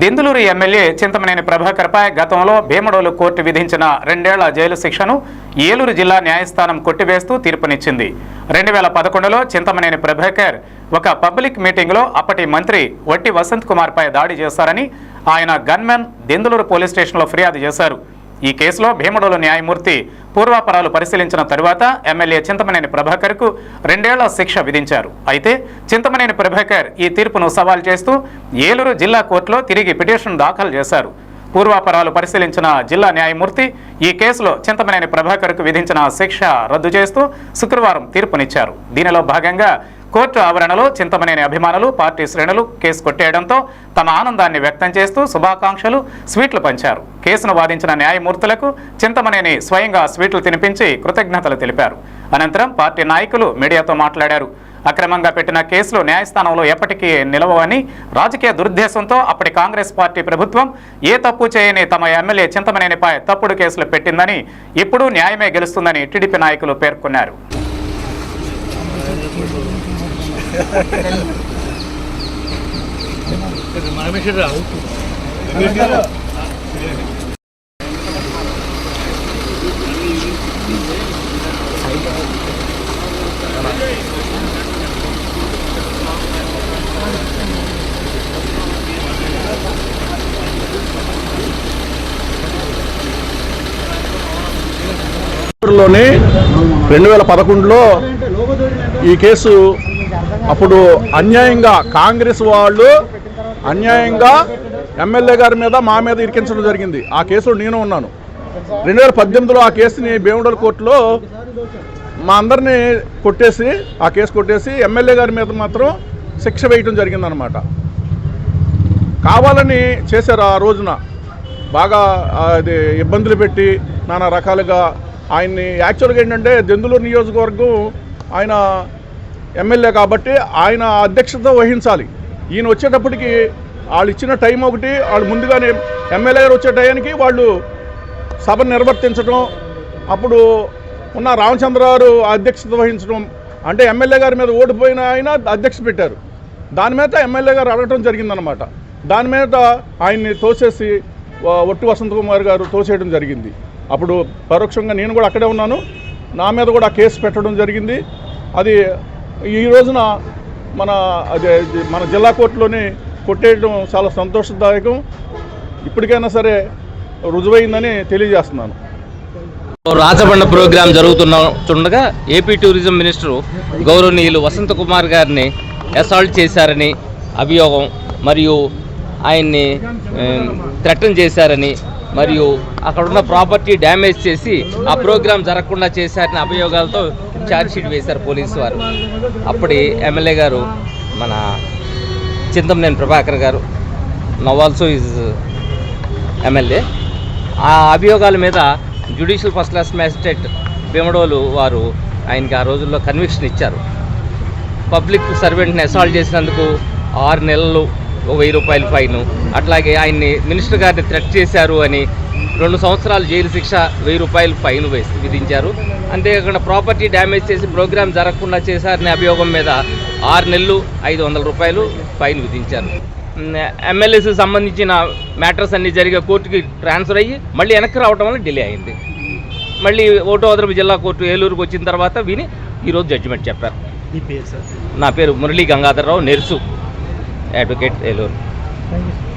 Denduluru MLA Chintamaneni ప్రభాకర్పై గతంలో Bhimadolu court విధించిన రెండేళ్ళ జైలు శిక్షను ఏలూరు జిల్లా న్యాయస్థానం కొట్టివేస్తూ తీర్పునిచ్చింది. రెండు వేల పదకొండులో చింతమనేని ప్రభాకర్ ఒక పబ్లిక్ మీటింగ్లో అప్పటి మంత్రి వట్టి వసంత్ కుమార్పై దాడి చేశారని ఆయన గన్మెన్ దెందులూరు పోలీస్ స్టేషన్లో ఫిర్యాదు చేశారు. ఈ కేసులో భీమడోలు న్యాయమూర్తి పూర్వాపరాలు పరిశీలించిన తరువాత ఎమ్మెల్యే చింతమనేని ప్రభాకర్కు రెండేళ్ళ శిక్ష విధించారు. అయితే చింతమనేని ప్రభాకర్ ఈ తీర్పును సవాల్ చేస్తూ ఏలూరు జిల్లా కోర్టులో తిరిగి పిటిషన్ దాఖలు చేశారు. పూర్వాపరాలు పరిశీలించిన జిల్లా న్యాయమూర్తి ఈ కేసులో చింతమనేని ప్రభాకర్కు విధించిన శిక్ష రద్దు చేస్తూ శుక్రవారం తీర్పునిచ్చారు. దీనిలో భాగంగా కోర్టు ఆవరణలో చింతమనేని అభిమానులు పార్టీ శ్రేణులు కేసు కొట్టేయడంతో తమ ఆనందాన్ని వ్యక్తం చేస్తూ శుభాకాంక్షలు స్వీట్లు పంచారు. కేసును వాదించిన న్యాయమూర్తులకు చింతమనేని స్వయంగా స్వీట్లు తినిపించి కృతజ్ఞతలు తెలిపారు. అనంతరం పార్టీ నాయకులు మీడియాతో మాట్లాడారు. అక్రమంగా పెట్టిన కేసులు న్యాయస్థానంలో ఎప్పటికీ నిలవని రాజకీయ దురుద్దేశంతో అప్పటి కాంగ్రెస్ పార్టీ ప్రభుత్వం ఏ తప్పు చేయని తమ ఎమ్మెల్యే చింతమనేనిపై తప్పుడు కేసులు పెట్టిందని ఇప్పుడు న్యాయమే గెలుస్తుందని టీడీపీ నాయకులు పేర్కొన్నారు. లోని రెండు వేల పదకొండులో ఈ కేసు అప్పుడు అన్యాయంగా కాంగ్రెస్ వాళ్ళు అన్యాయంగా ఎమ్మెల్యే గారి మీద మా మీద ఇరికించడం జరిగింది. ఆ కేసులో నేను ఉన్నాను. రెండు వేల పద్దెనిమిదిలో ఆ కేసుని భీమడోల కోర్టులో మా అందరినీ కొట్టేసి ఆ కేసు కొట్టేసి ఎమ్మెల్యే గారి మీద మాత్రం శిక్ష వేయటం జరిగిందనమాట కావాలని చేశారు ఆ రోజున. బాగా అది ఇబ్బందులు పెట్టి నానా రకాలుగా ఆయన్ని యాక్చువల్గా ఏంటంటే దెందులూరు నియోజకవర్గం ఆయన ఎమ్మెల్యే కాబట్టి ఆయన అధ్యక్షత వహించాలి. ఈయన వచ్చేటప్పటికి వాళ్ళు ఇచ్చిన టైం ఒకటి వాళ్ళు ముందుగానే ఎమ్మెల్యే గారు వచ్చే టయానికి వాళ్ళు సభను నిర్వర్తించడం అప్పుడు ఉన్న రామచంద్ర గారు అధ్యక్షత వహించడం అంటే ఎమ్మెల్యే గారి మీద ఓడిపోయిన ఆయన అధ్యక్ష పెట్టారు. దాని మీద ఎమ్మెల్యే గారు అడగటం జరిగిందనమాట దాని మీద ఆయన్ని తోసేసి ఒట్టు వసంతకుమార్ గారు తోసేయడం జరిగింది. అప్పుడు పరోక్షంగా నేను కూడా అక్కడే ఉన్నాను. నా మీద కూడా కేసు పెట్టడం జరిగింది. అది ఈ రోజున మన మన జిల్లా కోర్టులోనే కొట్టేయడం చాలా సంతోషదాయకం. ఇప్పటికైనా సరే రుజువైందని తెలియజేస్తున్నాను. రాజబండ ప్రోగ్రాం జరుగుతున్న చూడగా ఏపీ టూరిజం మినిస్టరు గౌరవనీయులు వసంత కుమార్ గారిని అసాల్ట్ చేశారని అభియోగం మరియు ఆయన్ని థ్రెటన్ చేశారని మరియు అక్కడ ఉన్న ప్రాపర్టీ డ్యామేజ్ చేసి ఆ ప్రోగ్రాం జరగకుండా చేశారని అభియోగాలతో ఛార్జ్షీట్ వేశారు పోలీసు వారు. అప్పటి ఎమ్మెల్యే గారు మన చింతమనేని ప్రభాకర్ గారు నవాల్సో ఆల్సో ఈజ్ ఎమ్మెల్యే. ఆ అభియోగాల మీద judicial first class magistrate Bhimadolu వారు ఆయనకి ఆ రోజుల్లో కన్విక్షన్ ఇచ్చారు. పబ్లిక్ సర్వెంట్ని అసాల్ట్ చేసినందుకు ఆరు నెలలు వెయ్యి రూపాయల ఫైన్. అట్లాగే ఆయన్ని మినిస్టర్ గారిని థ్రెట్ చేశారు అని రెండు సంవత్సరాలు జైలు శిక్ష వెయ్యి రూపాయలు ఫైన్ వేసి విధించారు. అంతేకాకుండా ప్రాపర్టీ డ్యామేజ్ చేసి ప్రోగ్రామ్ జరగకుండా చేశారనే అభియోగం మీద ఆరు నెలలు ఐదు వందల రూపాయలు ఫైన్ విధించారు. ఎమ్మెల్యేకి సంబంధించిన మ్యాటర్స్ అన్ని జరిగే కోర్టుకి ట్రాన్స్ఫర్ అయ్యి మళ్ళీ వెనక్కి రావడం వల్ల డిలే అయింది. మళ్ళీ ఓటో అదనపు జిల్లా కోర్టు ఏలూరుకు వచ్చిన తర్వాత విని ఈరోజు జడ్జిమెంట్ చెప్పారు. నా పేరు Murali Gangadhara Rao Nersu. advocate alone. Thank you.